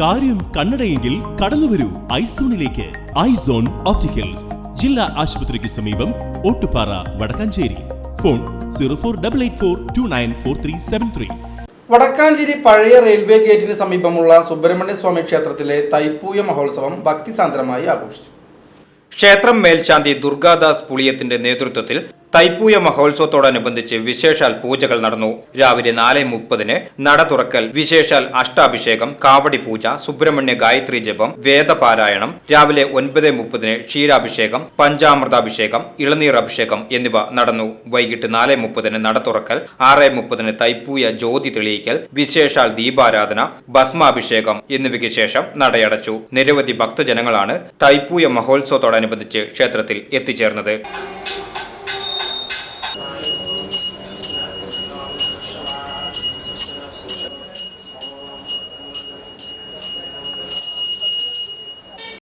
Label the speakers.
Speaker 1: കാര്യം കണ്ണടയെങ്കിൽ കടന്നുവരൂ ഐസോണിലേക്ക്. Eyes on opticals. ജില്ലാ ആശുപത്രിക്ക് സമീപം Ottupara Vadakkanchery. Phone zero four double eight four two nine four three seven three.
Speaker 2: Vadakkanchery പഴയ railway ഗേറ്റിന് സമീപമുള്ള സുബ്രഹ്മണ്യ സ്വാമി ക്ഷേത്രത്തിലെ തൈപ്പൂയ മഹോത്സവം ഭക്തിസാന്ദ്രമായി ആഘോഷിച്ചു.
Speaker 3: ക്ഷേത്രം മേൽശാന്തി ദുർഗാദാസ് പുളിയത്തിന്റെ നേതൃത്വത്തിൽ തൈപ്പൂയ മഹോത്സവത്തോടനുബന്ധിച്ച് വിശേഷാൽ പൂജകൾ നടന്നു. രാവിലെ നാല് മുപ്പതിന് നട തുറക്കൽ വിശേഷാൽ അഷ്ടാഭിഷേകം കാവടി പൂജ സുബ്രഹ്മണ്യ ഗായത്രി ജപം വേദപാരായണം രാവിലെ ഒൻപത് മുപ്പതിന് ക്ഷീരാഭിഷേകം പഞ്ചാമൃതാഭിഷേകം ഇളനീർ അഭിഷേകം എന്നിവ നടന്നു. വൈകിട്ട് നാല് മുപ്പതിന് നട തുറക്കൽ ആറ് മുപ്പതിന് തൈപ്പൂയ ജ്യോതി തെളിയിക്കൽ വിശേഷാൽ ദീപാരാധന ഭസ്മാഭിഷേകം എന്നിവയ്ക്ക് ശേഷം നടയടച്ചു. നിരവധി ഭക്തജനങ്ങളാണ് തൈപ്പൂയ മഹോത്സവത്തോടനുബന്ധിച്ച് ക്ഷേത്രത്തിൽ എത്തിച്ചേർന്നത്.